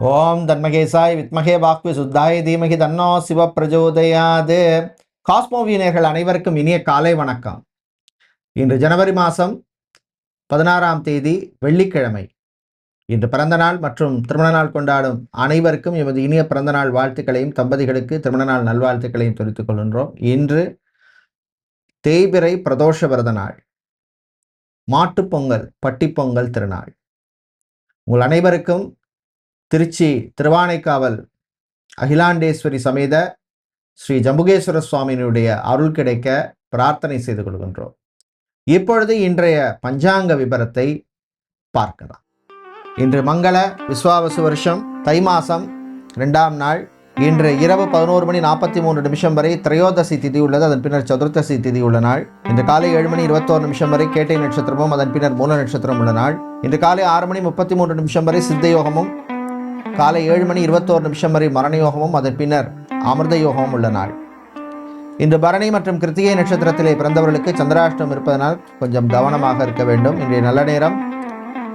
ஓம் தன்மகேசாய் வித்மகே வாக்வி சுத்தாய தீமகி தன்னோ சிவ பிரஜோதயாது காஸ்மோவியனர்கள் அனைவருக்கும் இனிய காலை வணக்கம். இன்று ஜனவரி மாதம் பதினாறாம் தேதி வெள்ளிக்கிழமை. இன்று பிறந்த நாள் மற்றும் திருமண நாள் கொண்டாடும் அனைவருக்கும் எமது இனிய பிறந்த நாள் வாழ்த்துக்களையும் தம்பதிகளுக்கு திருமண நாள் நல்வாழ்த்துக்களையும் தெரிவித்துக் கொள்கின்றோம். இன்று தேய்பிறை பிரதோஷ விரத நாள். மாட்டுப் பொங்கல் பட்டிப்பொங்கல் திருநாள். உங்கள் அனைவருக்கும் திருச்சி திருவானைக்காவல் அகிலாண்டேஸ்வரி சமேத ஸ்ரீ ஜம்புகேஸ்வர சுவாமியினுடைய அருள் கிடைக்க பிரார்த்தனை செய்து கொள்கின்றோம். இப்பொழுது இன்றைய பஞ்சாங்க விபரத்தை பார்க்கலாம். இன்று மங்கள விஸ்வாவசு வருஷம் தை மாதம் ரெண்டாம் நாள். இன்று இரவு பதினோரு மணி நாற்பத்தி மூன்று நிமிஷம் வரை திரையோதசி திதி உள்ளது அதன் பின்னர் சதுர்த்தசி திதி உள்ள நாள். இன்று காலை ஏழு மணி இருபத்தோரு நிமிஷம் வரை கேட்டை நட்சத்திரமும் அதன் பின்னர் மூல நட்சத்திரம் உள்ள நாள். இன்று காலை ஆறு மணி முப்பத்தி மூன்று நிமிஷம் வரை சித்த யோகமும் காலை ஏழு மணி இருபத்தோரு நிமிஷம் வரை மரண யோகமும் அதன் பின்னர் அமிர்த யோகமும் உள்ள நாள். இன்று பரணி மற்றும் கிருத்திகை நட்சத்திரத்திலே பிறந்தவர்களுக்கு சந்திராஷ்டம் இருப்பதனால் கொஞ்சம் கவனமாக இருக்க வேண்டும். இன்றைய நல்ல நேரம்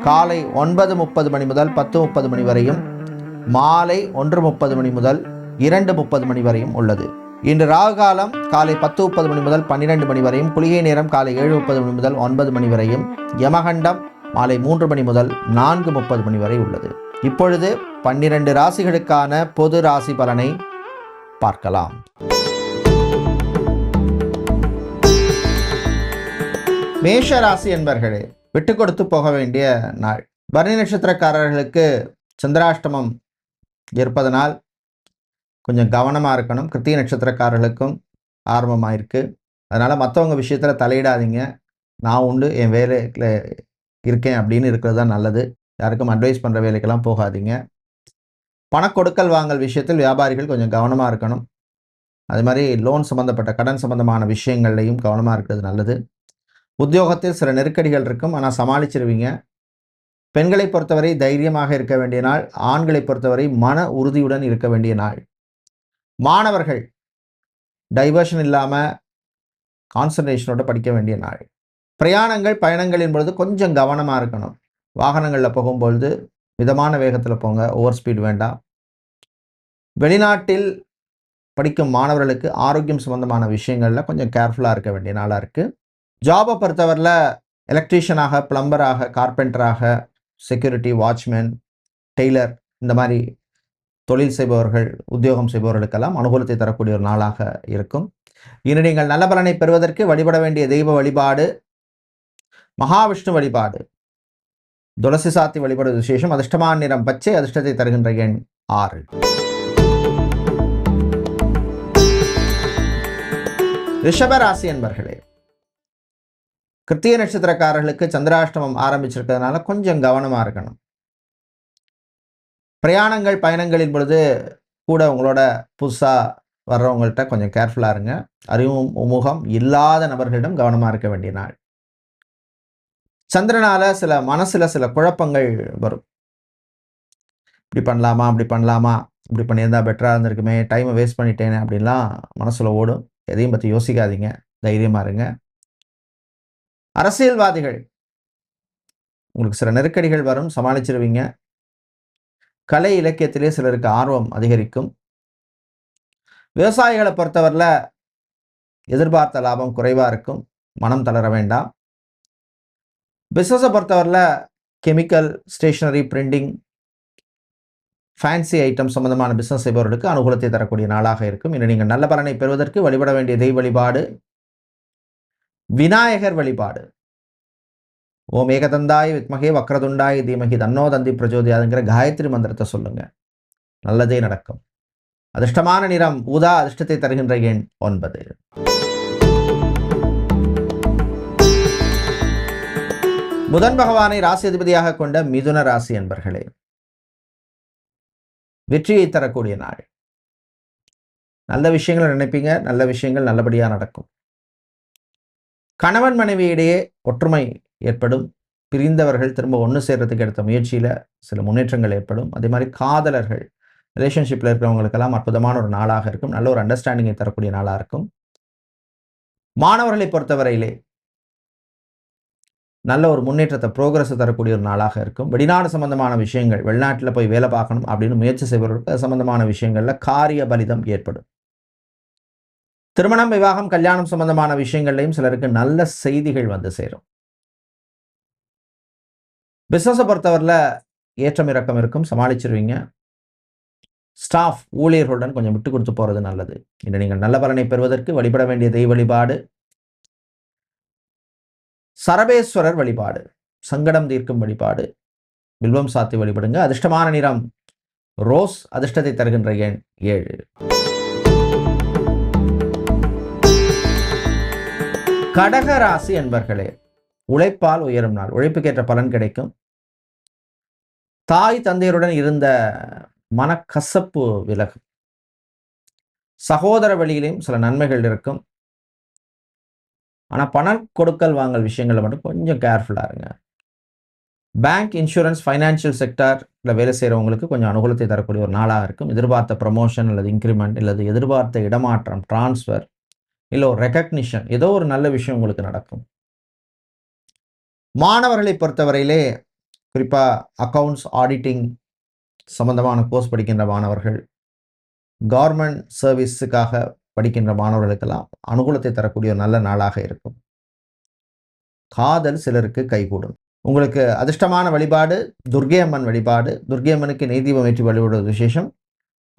காலை ஒன்பது முப்பது மணி முதல் பத்து முப்பது மணி வரையும் மாலை ஒன்று முப்பது மணி முதல் இரண்டு முப்பது மணி வரையும் உள்ளது. இன்று ராகு காலம் காலை பத்து முப்பது மணி முதல் பன்னிரெண்டு மணி வரையும் குளிகை நேரம் காலை ஏழு முப்பது மணி முதல் ஒன்பது மணி வரையும் யமகண்டம் மாலை மூன்று மணி முதல் நான்கு முப்பது மணி வரை உள்ளது. இப்பொழுது பன்னிரண்டு ராசிகளுக்கான பொது ராசி பலனை பார்க்கலாம். மேஷ ராசி என்பர்களே விட்டு கொடுத்து போக வேண்டிய நாள். பரணி நட்சத்திரக்காரர்களுக்கு சந்திராஷ்டமம் இருப்பதனால் கொஞ்சம் கவனமாக இருக்கணும். கிருத்திய நட்சத்திரக்காரர்களுக்கும் ஆரம்பமாக இருக்குது அதனால் மற்றவங்க விஷயத்தில் தலையிடாதீங்க. நான் உண்டு என் வேலையில் இருக்கேன் அப்படின்னு இருக்கிறது தான் நல்லது. யாருக்கும் அட்வைஸ் பண்ணுற வேலைக்கெல்லாம் போகாதீங்க. பணக்கொடுக்கல் வாங்கல் விஷயத்தில் வியாபாரிகள் கொஞ்சம் கவனமாக இருக்கணும். அது மாதிரி லோன் சம்மந்தப்பட்ட கடன் சம்மந்தமான விஷயங்கள்லையும் கவனமாக இருக்கிறது நல்லது. உத்தியோகத்தில் சில நெருக்கடிகள் இருக்கும். ஆனால் சமாளிச்சிருவீங்க. பெண்களை பொறுத்தவரை தைரியமாக இருக்க வேண்டிய நாள். ஆண்களை பொறுத்தவரை மன உறுதியுடன் இருக்க வேண்டிய நாள். மாணவர்கள் டைவர்ஷன் இல்லாமல் கான்சன்ட்ரேஷனோட படிக்க வேண்டிய நாள். பிரயாணங்கள் பயணங்களின் பொழுது கொஞ்சம் கவனமாக இருக்கணும். வாகனங்களில் போகும்பொழுது மிதமான வேகத்தில் போங்க ஓவர் ஸ்பீட் வேண்டாம். வெளிநாட்டில் படிக்கும் மாணவர்களுக்கு ஆரோக்கியம் சம்பந்தமான விஷயங்களில் கொஞ்சம் கேர்ஃபுல்லாக இருக்க வேண்டிய நாளாக இருக்குது ஜாபை பொறுத்தவரையில் எலக்ட்ரீஷியனாக பிளம்பராக கார்பெண்டராக செக்யூரிட்டி வாட்ச்மேன் டெய்லர் இந்த மாதிரி தொழில் செய்பவர்கள் உத்தியோகம் செய்பவர்களுக்கெல்லாம் அனுகூலத்தை தரக்கூடிய ஒரு நாளாக இருக்கும். இனி நீங்கள் நல்ல பலனை பெறுவதற்கு வழிபட வேண்டிய தெய்வ வழிபாடு மகாவிஷ்ணு வழிபாடு. துளசி சாத்தி வழிபடுவது விசேஷம். அதிர்ஷ்டமான நிறம் பச்சை அதிர்ஷ்டத்தை தருகின்ற எண் ஆறு. ரிஷபராசி என்பர்களே கிருத்திய நட்சத்திரக்காரர்களுக்கு சந்திராஷ்டமம் ஆரம்பிச்சிருக்கிறதுனால கொஞ்சம் கவனமாக இருக்கணும். பிரயாணங்கள் பயணங்களின் பொழுது கூட உங்களோட புதுசாக வர்றவங்கள்ட்ட கொஞ்சம் கேர்ஃபுல்லாக இருங்க. அறிவும் உமுகம் இல்லாத நபர்களிடம் கவனமாக இருக்க வேண்டிய நாள். சந்திரனால சில மனசில் சில குழப்பங்கள் வரும். இப்படி பண்ணலாமா அப்படி பண்ணலாமா இப்படி பண்ணியிருந்தா பெட்டராக இருந்திருக்குமே டைமை வேஸ்ட் பண்ணிட்டேனே அப்படின்லாம் மனசில் ஓடும். எதையும் பற்றி யோசிக்காதீங்க தைரியமாக இருங்க. அரசியல்வாதிகள். உங்களுக்கு சில நெருக்கடிகள் வரும் சமாளிச்சிருவீங்க. கலை இலக்கியத்திலே சிலருக்கு ஆர்வம் அதிகரிக்கும். விவசாயிகளை பொறுத்தவரையில் எதிர்பார்த்த லாபம் குறைவாக இருக்கும். மனம் தளர வேண்டாம். பிஸ்னஸை பொறுத்தவரையில் chemical stationery printing fancy item சம்பந்தமான பிஸ்னஸ் செய்பவர்களுக்கு அனுகூலத்தை தரக்கூடிய நாளாக இருக்கும். இன்று நீங்கள் நல்ல பலனை பெறுவதற்கு வழிபட வேண்டிய தெய்வ வழிபாடு விநாயகர் வழிபாடு. ஓம் ஏகதந்தாய் வித்மகே வக்ரதுண்டாய் தீமகி தன்னோ தந்தி பிரஜோதியாதுங்கிற காயத்ரி மந்திரத்தை சொல்லுங்க. நல்லதே நடக்கும். அதிர்ஷ்டமான நிறம் ஊதா அதிர்ஷ்டத்தை தருகின்ற எண் ஒன்பது. புதன் பகவானை ராசி அதிபதியாக கொண்ட மிதுன ராசி என்பர்களே வெற்றியை தரக்கூடிய நாள். நல்ல விஷயங்களை நினைப்பீங்க நல்ல விஷயங்கள் நல்லபடியாக நடக்கும். கணவன் மனைவியிடையே ஒற்றுமை ஏற்படும். பிரிந்தவர்கள் திரும்ப ஒன்று சேர்றதுக்கு எடுத்த முயற்சியில் சில முன்னேற்றங்கள் ஏற்படும். அதே மாதிரி காதலர்கள் ரிலேஷன்ஷிப்பில் இருக்கிறவங்களுக்கெல்லாம் அற்புதமான ஒரு நாளாக இருக்கும். நல்ல ஒரு அண்டர்ஸ்டாண்டிங்கை தரக்கூடிய நாளாக இருக்கும். மாணவர்களை பொறுத்தவரையிலே நல்ல ஒரு முன்னேற்றத்தை ப்ரோக்ரஸை தரக்கூடிய ஒரு நாளாக இருக்கும். வெளிநாடு சம்பந்தமான விஷயங்கள் வெளிநாட்டில் போய் வேலை பார்க்கணும் அப்படின்னு முயற்சி செய்பவர்களுக்கு அது சம்பந்தமான விஷயங்களில் காரிய பலிதம் ஏற்படும். திருமணம் விவாகம் கல்யாணம் சம்பந்தமான விஷயங்கள்லையும் சிலருக்கு நல்ல செய்திகள் வந்து சேரும். பிஸ்னஸை பொறுத்தவரையில் ஏற்றம் இறக்கம் இருக்கும். சமாளிச்சிருவீங்க. ஸ்டாஃப் ஊழியர்களுடன் கொஞ்சம் விட்டு கொடுத்து போகிறது நல்லது. இன்று நீங்கள் நல்ல பலனை பெறுவதற்கு வழிபட வேண்டிய தெய்வ வழிபாடு சரபேஸ்வரர் வழிபாடு சங்கடம் தீர்க்கும் வழிபாடு. வில்வம் சாத்தி வழிபடுங்க. அதிர்ஷ்டமான நிறம் ரோஸ் அதிர்ஷ்டத்தை தருகின்ற எண் ஏழு. கடக ராசி என்பர்களே உழைப்பால் உயரும் நாள். உழைப்புக்கேற்ற பலன் கிடைக்கும். தாய் தந்தையருடன் இருந்த மனக்கசப்பு விலகும். சகோதர வழியிலையும் சில நன்மைகள் இருக்கும். ஆனால் பணம் கொடுக்கல் வாங்கல் விஷயங்களில் மட்டும் கொஞ்சம் கேர்ஃபுல்லாக இருங்க. பேங்க் இன்சூரன்ஸ் ஃபைனான்ஷியல் செக்டாரில் வேலை செய்கிறவங்களுக்கு கொஞ்சம் அனுகூலத்தை தரக்கூடிய ஒரு நாளாக இருக்கும். எதிர்பார்த்த ப்ரமோஷன் அல்லது இன்க்ரிமெண்ட் அல்லது எதிர்பார்த்த இடமாற்றம் டிரான்ஸ்ஃபர் இல்லை ஒரு ரெக்கக்னிஷன் ஏதோ ஒரு நல்ல விஷயம் உங்களுக்கு நடக்கும். மாணவர்களை பொறுத்தவரையிலே குறிப்பாக அக்கவுண்ட்ஸ் ஆடிட்டிங் சம்பந்தமான கோர்ஸ் படிக்கின்ற மாணவர்கள் கவர்மெண்ட் சர்வீஸுக்காக படிக்கின்ற மாணவர்களுக்கெல்லாம் அனுகூலத்தை தரக்கூடிய ஒரு நல்ல நாளாக இருக்கும். காதல் சிலருக்கு கைகூடும். உங்களுக்கு அதிர்ஷ்டமான வழிபாடு துர்கை அம்மன் வழிபாடு துர்கை அம்மனுக்கு நெய்தீபம் ஏற்றி வழிபடுவது விசேஷம்.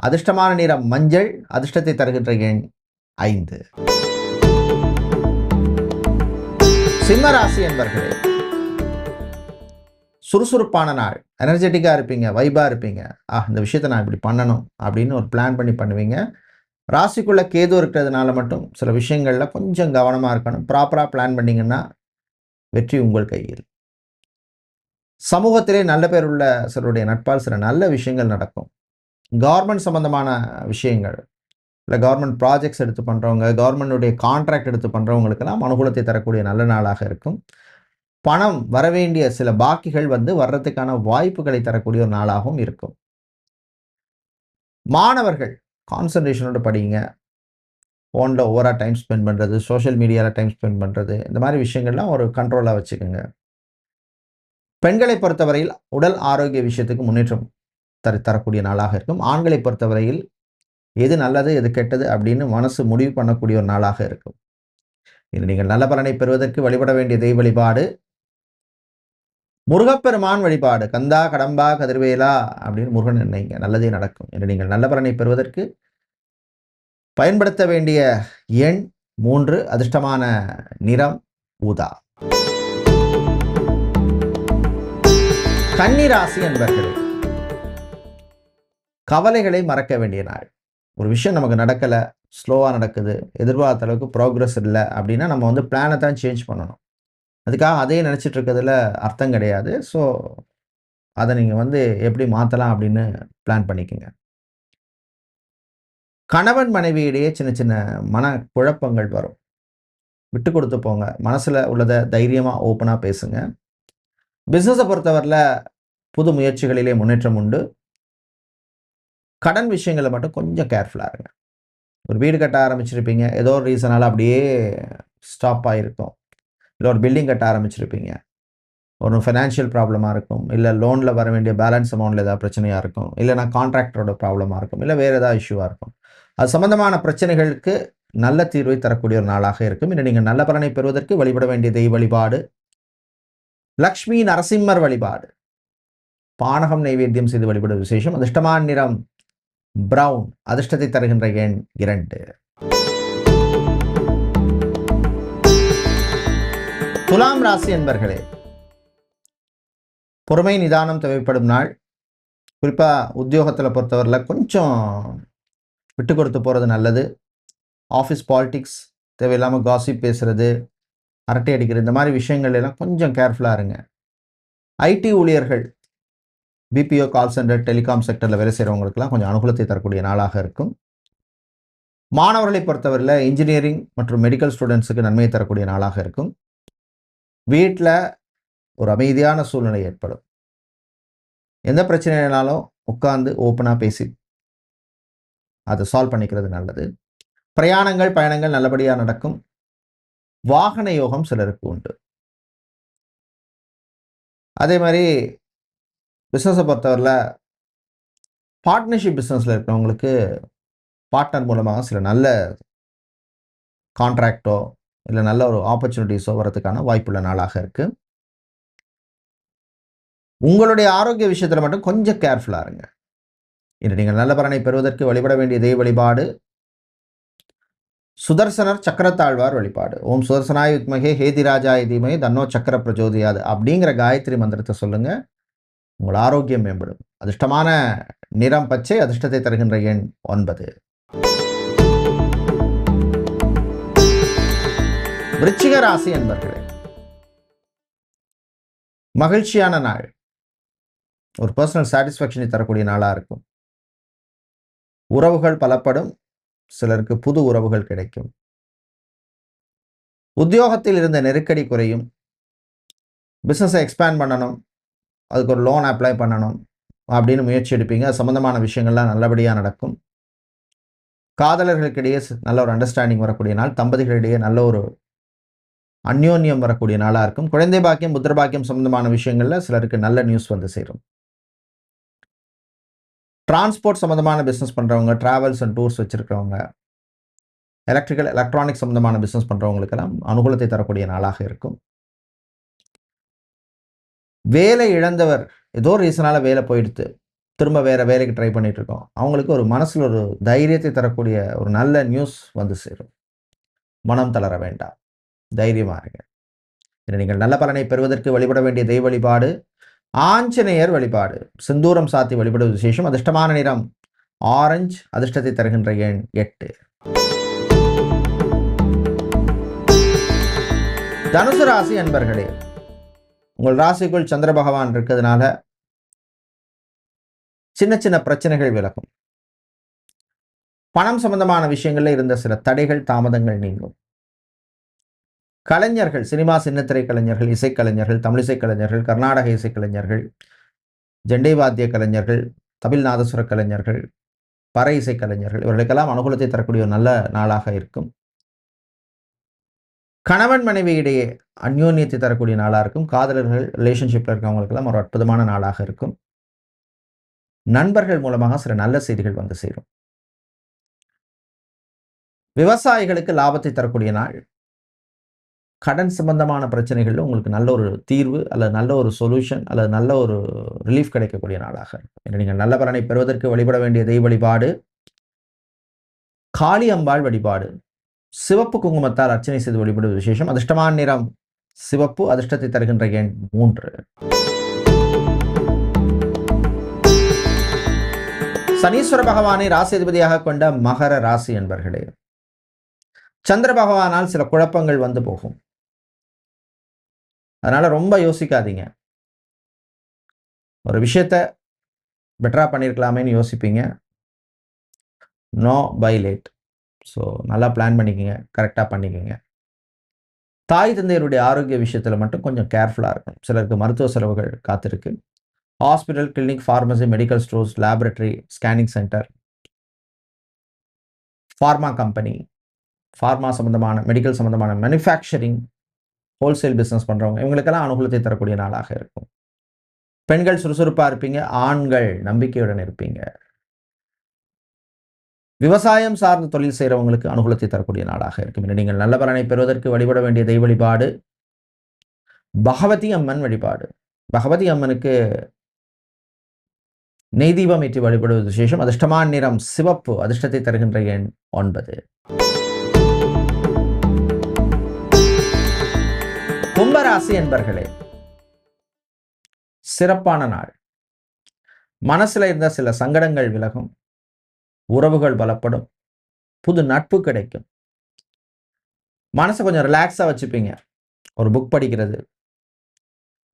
அதிர்ஷ்டமான நிறம் மஞ்சள் அதிர்ஷ்டத்தை தருகின்ற எண் ஐந்து. சிம்மராசி என்பர்களே சுறுசுறுப்பான நாள். எனர்ஜெட்டிக்காக இருப்பீங்க வைபாக இருப்பீங்க. ஆ இந்த விஷயத்தை நான் இப்படி பண்ணணும் அப்படின்னு ஒரு பிளான் பண்ணி பண்ணுவீங்க. ராசிக்குள்ளே கேது இருக்கிறதுனால மட்டும் சில விஷயங்களில் கொஞ்சம் கவனமாக இருக்கணும். ப்ராப்பராக பிளான் பண்ணிங்கன்னா வெற்றி உங்கள் கையில். சமூகத்திலே நல்ல பேர் உள்ள சிலருடைய நட்பால் சில நல்ல விஷயங்கள் நடக்கும். கவர்மெண்ட் சம்மந்தமான விஷயங்கள் இல்லை கவர்மெண்ட் ப்ராஜெக்ட்ஸ் எடுத்து பண்ணுறவங்க கவர்மெண்ட்டுடைய கான்ட்ராக்ட் எடுத்து பண்ணுறவங்களுக்கெல்லாம் அனுகூலத்தை தரக்கூடிய நல்ல நாளாக இருக்கும். பணம் வரவேண்டிய சில பாக்கிகள் வந்து வர்றதுக்கான வாய்ப்புகளை தரக்கூடிய ஒரு நாளாகவும் இருக்கும். மாணவர்கள் கான்சன்ட்ரேஷனோட படிங்க. ஃபோனில் ஓவராக டைம் ஸ்பெண்ட் பண்ணுறது சோஷியல் மீடியாவில் டைம் ஸ்பெண்ட் பண்ணுறது இந்த மாதிரி விஷயங்கள்லாம் ஒரு கண்ட்ரோலாக வச்சுக்கோங்க. பெண்களை பொறுத்தவரையில் உடல் ஆரோக்கிய விஷயத்துக்கு முன்னேற்றம் தர தரக்கூடிய நாளாக இருக்கும். ஆண்களை பொறுத்தவரையில் எது நல்லது எது கெட்டது அப்படின்னு மனசு முடிவு பண்ணக்கூடிய ஒரு நாளாக இருக்கும். இது நீங்கள் நல்ல பலனை பெறுவதற்கு வழிபட வேண்டிய தெய்வ வழிபாடு முருகப்பெருமான் வழிபாடு. கந்தா கடம்பா கதிர்வேலா அப்படின்னு முருகன் நினைங்க நல்லதே நடக்கும். என்று நீங்கள் நல்ல பலனை பெறுவதற்கு பயன்படுத்த வேண்டிய எண் மூன்று அதிர்ஷ்டமான நிறம் ஊதா. கன்னிராசி என்பர்களே கவலைகளை மறக்க வேண்டிய நாள். ஒரு விஷயம் நமக்கு நடக்கலை ஸ்லோவாக நடக்குது எதிர்பார்த்த அளவுக்கு ப்ரோக்ரஸ் இல்லை அப்படின்னா நம்ம வந்து பிளானை தான் சேஞ்ச் பண்ணணும். அதுக்காக அதே நினச்சிட்டு இருக்கிறதுல அர்த்தம் கிடையாது. ஸோ அதை நீங்கள் வந்து எப்படி மாற்றலாம் அப்படின்னு பிளான் பண்ணிக்கோங்க. கணவன் மனைவியிடையே சின்ன சின்ன மன குழப்பங்கள் வரும். விட்டு கொடுத்து போங்க. மனசில் உள்ளதை தைரியமாக ஓப்பனாக பேசுங்க. பிஸ்னஸை பொறுத்தவரையில் புது முயற்சிகளிலே முன்னேற்றம் உண்டு. கடன் விஷயங்களை மட்டும் கொஞ்சம் கேர்ஃபுல்லாக இருங்க. ஒரு வீடு கட்ட ஆரம்பிச்சிருப்பீங்க. ஏதோ ஒரு ரீசனால் அப்படியே ஸ்டாப் ஆகிருக்கும் இல்லை ஒரு பில்டிங் கட்ட ஆரம்பிச்சிருப்பீங்க. ஒரு ஃபினான்ஷியல் ப்ராப்ளமாக இருக்கும். இல்லை லோனில் வர வேண்டிய பேலன்ஸ் அமௌண்ட்டில் ஏதாவது பிரச்சனையாக இருக்கும். இல்லைனா கான்ட்ராக்டரோட ப்ராப்ளமாக இருக்கும். இல்லை வேறு ஏதாவது இஷ்யூவாக இருக்கும். அது சம்மந்தமான பிரச்சனைகளுக்கு நல்ல தீர்வை தரக்கூடிய ஒரு நாளாக இருக்கும். இல்லை நீங்கள் நல்ல பலனை பெறுவதற்கு வழிபட வேண்டிய தெய்வ வழிபாடு. லக்ஷ்மி நரசிம்மர் வழிபாடு. பானகம் நைவேத்தியம் செய்து வழிபடும் விசேஷம். அதிர்ஷ்டமான நிறம் பிரவுன் அதிர்ஷ்டத்தை தருகின்ற எண் இரண்டு. துலாம் ராசி என்பர்களே பொறுமை நிதானம் தேவைப்படும் நாள். குறிப்பாக உத்தியோகத்தில் பொறுத்தவரையில் கொஞ்சம் விட்டு கொடுத்து போகிறது நல்லது. ஆஃபீஸ் பாலிட்டிக்ஸ் தேவையில்லாமல் காசிப் பேசுகிறது அரட்டை அடிக்கிறது இந்த மாதிரி விஷயங்கள் எல்லாம் கொஞ்சம் கேர்ஃபுல்லாக இருங்க. ஐடி ஊழியர்கள் பிபிஓ கால் சென்டர் டெலிகாம் செக்டரில் வேலை செய்கிறவங்களுக்கெல்லாம் கொஞ்சம் அனுகூலத்தை தரக்கூடிய நாளாக இருக்கும். மாணவர்களை பொறுத்தவரையில் இன்ஜினியரிங் மற்றும் மெடிக்கல் ஸ்டூடெண்ட்ஸுக்கு நன்மையை தரக்கூடிய நாளாக இருக்கும். வீட்டில் ஒரு அமைதியான சூழ்நிலை ஏற்படும். எந்த பிரச்சனைனாலும் உட்காந்து ஓப்பனாக பேசி அதை சால்வ் பண்ணிக்கிறது நல்லது. பிரயாணங்கள் பயணங்கள் நல்லபடியாக நடக்கும். வாகன யோகம் சிலருக்கு உண்டு. அதே மாதிரி பிஸ்னஸை பொறுத்தவரையில் பார்ட்னர்ஷிப் பிஸ்னஸில் இருக்கிறவங்களுக்கு பார்ட்னர் மூலமாக சில நல்ல கான்ட்ராக்டோ இல்லை நல்ல ஒரு ஆப்பர்ச்சுனிட்டிஸோ வரதுக்கான வாய்ப்புள்ள நாளாக இருக்குது உங்களுடைய ஆரோக்கிய விஷயத்தில் மட்டும் கொஞ்சம் கேர்ஃபுல்லாக இருங்க. இன்று நீங்கள் நல்ல பலனை பெறுவதற்கு வழிபட வேண்டிய தெய்வ வழிபாடு சுதர்சனர் சக்கரத்தாழ்வார் வழிபாடு. ஓம் சுதர்சனாய் வித்மகே ஹேதிராஜாய் தீமகே தன்னோ சக்கர பிரஜோதியாது அப்படிங்கிற காயத்ரி மந்திரத்தை சொல்லுங்கள் உங்கள் ஆரோக்கியம் மேம்படும். அதிர்ஷ்டமான நிறம் பச்சை அதிர்ஷ்டத்தை தருகின்ற எண் ஒன்பது. விருச்சிக ராசி என்பர்களே மகிழ்ச்சியான நாள். ஒரு பர்சனல் சாட்டிஸ்ஃபேக்ஷனை தரக்கூடிய நாளாக இருக்கும். உறவுகள் பலப்படும் சிலருக்கு புது உறவுகள் கிடைக்கும். உத்தியோகத்தில் இருந்த நெருக்கடி குறையும். பிஸ்னஸை எக்ஸ்பேண்ட் பண்ணணும். அதுக்கு ஒரு லோன் அப்ளை பண்ணணும். அப்படின்னு முயற்சி எடுப்பீங்க. அது சம்மந்தமான விஷயங்கள்லாம் நல்லபடியாக நடக்கும். காதலர்களுக்கிடையே நல்ல ஒரு அண்டர்ஸ்டாண்டிங் வரக்கூடிய நாள். தம்பதிகளிடையே நல்ல ஒரு அந்யோன்யம் வரக்கூடிய நாளாக இருக்கும். குழந்தை பாக்கியம் புத்திர பாக்கியம் சம்பந்தமான விஷயங்களில் சிலருக்கு நல்ல நியூஸ் வந்து சேரும். டிரான்ஸ்போர்ட் சம்மந்தமான பிஸ்னஸ் பண்ணுறவங்க ட்ராவல்ஸ் அண்ட் டூர்ஸ் வச்சுருக்கிறவங்க எலக்ட்ரிக்கல் எலக்ட்ரானிக் சம்மந்தமான பிஸ்னஸ் பண்ணுறவங்களுக்கெல்லாம் அனுகூலத்தை தரக்கூடிய நாளாக இருக்கும். வேலை இழந்தவர் ஏதோ ரீசனால் வேலை போயிடுத்து திரும்ப வேறு வேலைக்கு ட்ரை பண்ணிகிட்டு இருக்கோம். அவங்களுக்கு ஒரு மனசில் ஒரு தைரியத்தை தரக்கூடிய ஒரு நல்ல நியூஸ் வந்து சேரும். மனம் தளர வேண்டாம். தைரியமாக இருங்க. இன்று நீங்கள் நல்ல பலனை பெறுவதற்கு வழிபட வேண்டிய தெய்வ வழிபாடு ஆஞ்சநேயர் வழிபாடு. செந்தூரம் சாத்தி வழிபடுவது விசேஷம். அதிர்ஷ்டமான நிறம் ஆரஞ்சு அதிர்ஷ்டத்தை தருகின்ற எண் எட்டு. தனுசு ராசி அன்பர்களே உங்கள் ராசிக்குள் சந்திர பகவான் இருக்கிறதுனால சின்ன சின்ன பிரச்சனைகள் விலகும். பணம் சம்பந்தமான விஷயங்களில் இருந்த சில தடைகள் தாமதங்கள் நீங்கும். கலைஞர்கள் சினிமா சின்னத்திரை கலைஞர்கள் இசைக்கலைஞர்கள் தமிழிசை கலைஞர்கள் கர்நாடக இசைக்கலைஞர்கள் ஜெண்டை வாத்திய கலைஞர்கள் தமிழ் கலைஞர்கள் பற இசை கலைஞர்கள் இவர்களுக்கெல்லாம் அனுகூலத்தை தரக்கூடிய ஒரு நல்ல நாளாக இருக்கும். கணவன் மனைவி இடையே அந்யோன்யத்தை தரக்கூடிய நாளாக இருக்கும். காதலர்கள் ரிலேஷன்ஷிப்பில் இருக்கவங்களுக்கெல்லாம் ஒரு அற்புதமான நாளாக இருக்கும். நண்பர்கள் மூலமாக சில நல்ல செய்திகள் வந்து சேரும். விவசாயிகளுக்கு லாபத்தை தரக்கூடிய நாள். கடன் சம்பந்தமான பிரச்சனைகளில் உங்களுக்கு நல்ல ஒரு தீர்வு அல்லது நல்ல ஒரு சொல்யூஷன் அல்லது நல்ல ஒரு ரிலீஃப் கிடைக்கக்கூடிய நாளாக இருக்கும். நீங்கள் நல்ல பலனை பெறுவதற்கு வழிபட வேண்டிய தெய்வ வழிபாடு காளி அம்பாள் வழிபாடு சிவப்பு குங்குமத்தால் அர்ச்சனை செய்து வழிபடுவது விசேஷம். அதிர்ஷ்டமான நிறம் சிவப்பு அதிர்ஷ்டத்தை தருகின்ற எண் மூன்று. சனீஸ்வர பகவானை ராசிபதியாக கொண்ட மகர ராசி என்பர்களே சந்திர பகவானால் சில குழப்பங்கள் வந்து போகும். அதனால் ரொம்ப யோசிக்காதீங்க. ஒரு விஷயத்த பெட்டராக பண்ணியிருக்கலாமேன்னு யோசிப்பீங்க. நோ பை லேட் ஸோ நல்லா பிளான் பண்ணிக்கோங்க கரெக்டாக பண்ணிக்கோங்க. தாய் தந்தையருடைய ஆரோக்கிய விஷயத்தில் மட்டும் கொஞ்சம் கேர்ஃபுல்லாக இருக்கும் சிலருக்கு மருத்துவ செலவுகள் காத்திருக்கு. Hospital clinic pharmacy medical stores laboratory scanning centre pharma company pharma சம்மந்தமான மெடிக்கல் சம்மந்தமான மேனுஃபேக்சரிங் ஹோல்சேல் பிஸ்னஸ் பண்ணுறவங்க இவங்களுக்கெல்லாம் அனுகூலத்தை தரக்கூடிய நாளாக இருக்கும். பெண்கள் சுறுசுறுப்பாக இருப்பீங்க ஆண்கள் நம்பிக்கையுடன் இருப்பீங்க. விவசாயம் சார்ந்த தொழில் செய்கிறவங்களுக்கு அனுகூலத்தை தரக்கூடிய நாளாக இருக்கும். நீங்கள் நல்ல பலனை பெறுவதற்கு வழிபட வேண்டிய தெய்வ வழிபாடு பகவதி அம்மன் வழிபாடு. பகவதி அம்மனுக்கு நெய் தீபம் ஏற்றி வழிபடுவது விசேஷம். அதிர்ஷ்டமான நிறம் சிவப்பு அதிர்ஷ்டத்தை தருகின்ற எண் ஒன்பது. கும்பராசி என்பர்களே சிறப்பான நாள். மனசுல இருந்த சில சங்கடங்கள் விலகும் உறவுகள் பலப்படும் புது நட்பு கிடைக்கும். மனசை கொஞ்சம் ரிலாக்ஸாக வச்சுப்பீங்க. ஒரு புக் படிக்கிறது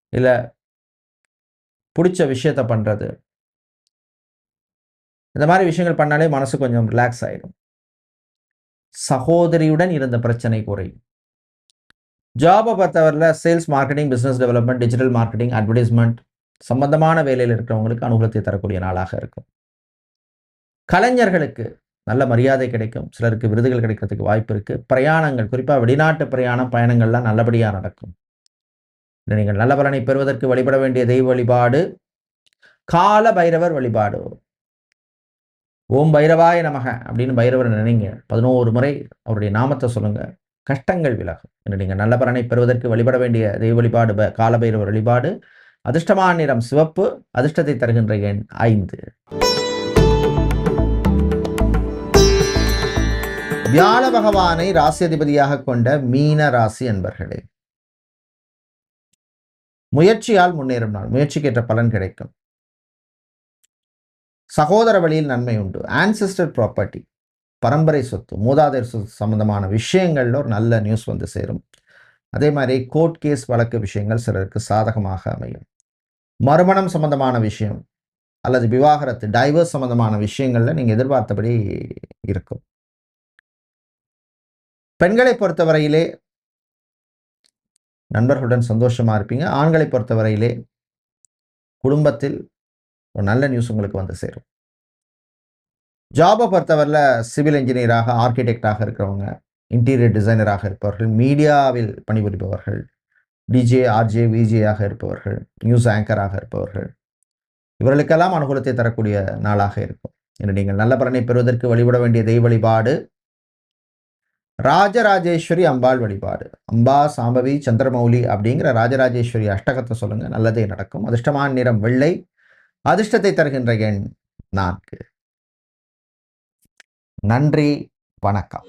இல்லை பிடிச்ச விஷயத்த பண்ணுறது இந்த மாதிரி விஷயங்கள் பண்ணாலே மனசு கொஞ்சம் ரிலாக்ஸ் ஆயிடும். சகோதரியுடன் இருந்த பிரச்சனை குறையும். ஜாபை பொறுத்தவரையில் sales marketing business development digital marketing advertisement சம்பந்தமான வேலையில் இருக்கிறவங்களுக்கு அனுகூலத்தை தரக்கூடிய நாளாக இருக்கும். கலைஞர்களுக்கு நல்ல மரியாதை கிடைக்கும். சிலருக்கு விருதுகள் கிடைக்கிறதுக்கு வாய்ப்பு இருக்கு. பிரயாணங்கள் குறிப்பாக வெளிநாட்டு பிரயாணம் பயணங்கள்லாம் நல்லபடியாக நடக்கும். நீங்கள் நல்ல பலனை பெறுவதற்கு வழிபட வேண்டிய தெய்வ வழிபாடு கால பைரவர் வழிபாடு. ஓம் பைரவாய நமக அப்படின்னு பைரவர் நினைங்க. பதினோரு முறை அவருடைய நாமத்தை சொல்லுங்க. கஷ்டங்கள் விலகும். என்று நீங்கள் நல்ல பலனை பெறுவதற்கு வழிபட வேண்டிய தெய்வ வழிபாடு ப- கால பைரவர் வழிபாடு அதிர்ஷ்டமான நிறம் சிவப்பு அதிர்ஷ்டத்தை தருகின்ற எண் ஐந்து. வியாழ பகவானை ராசி அதிபதியாக கொண்ட மீன ராசி என்பர்களே. முயற்சியால் முன்னேறும் நாள். முயற்சிக்கேற்ற பலன் கிடைக்கும். சகோதர வழியில் நன்மை உண்டு. ஆன்சிஸ்டர் ப்ராப்பர்ட்டி பரம்பரை சொத்து மூதாதையர் சொத்து சம்பந்தமான விஷயங்களில் ஒரு நல்ல நியூஸ் வந்து சேரும். அதே மாதிரி கோர்ட் கேஸ் வழக்கு விஷயங்கள் சிலருக்கு சாதகமாக அமையும். மறுமணம் சம்பந்தமான விஷயம் அல்லது விவாகரத்து டைவர்ஸ் சம்பந்தமான விஷயங்களில் நீங்கள் எதிர்பார்த்தபடி இருக்கும். பெண்களை பொறுத்தவரையிலே நண்பர்களுடன் சந்தோஷமாக இருப்பீங்க. ஆண்களை பொறுத்தவரையிலே குடும்பத்தில் ஒரு நல்ல நியூஸ் உங்களுக்கு வந்து சேரும். ஜாபை பொறுத்தவரையில் சிவில் இன்ஜினியராக ஆர்கிடெக்டாக இருக்கிறவங்க இன்டீரியர் டிசைனராக இருப்பவர்கள் மீடியாவில் பணிபுரிபவர்கள் டிஜே ஆர்ஜே விஜேயாக இருப்பவர்கள் நியூஸ் ஆங்கராக இருப்பவர்கள் இவர்களுக்கெல்லாம் அனுகூலத்தை தரக்கூடிய நாளாக இருக்கும். என்று நீங்கள் நல்ல பலனை பெறுவதற்கு வழிபட வேண்டிய தெய்வ வழிபாடு ராஜராஜேஸ்வரி அம்பாள் வழிபாடு. அம்பா சாம்பவி சந்திரமௌலி அப்படிங்கிற ராஜராஜேஸ்வரி அஷ்டகத்தை சொல்லுங்கள் நல்லதே நடக்கும். அதிர்ஷ்டமான நிறம் வெள்ளை அதிர்ஷ்டத்தை தருகின்ற எண் நான்கு. நன்றி வணக்கம்.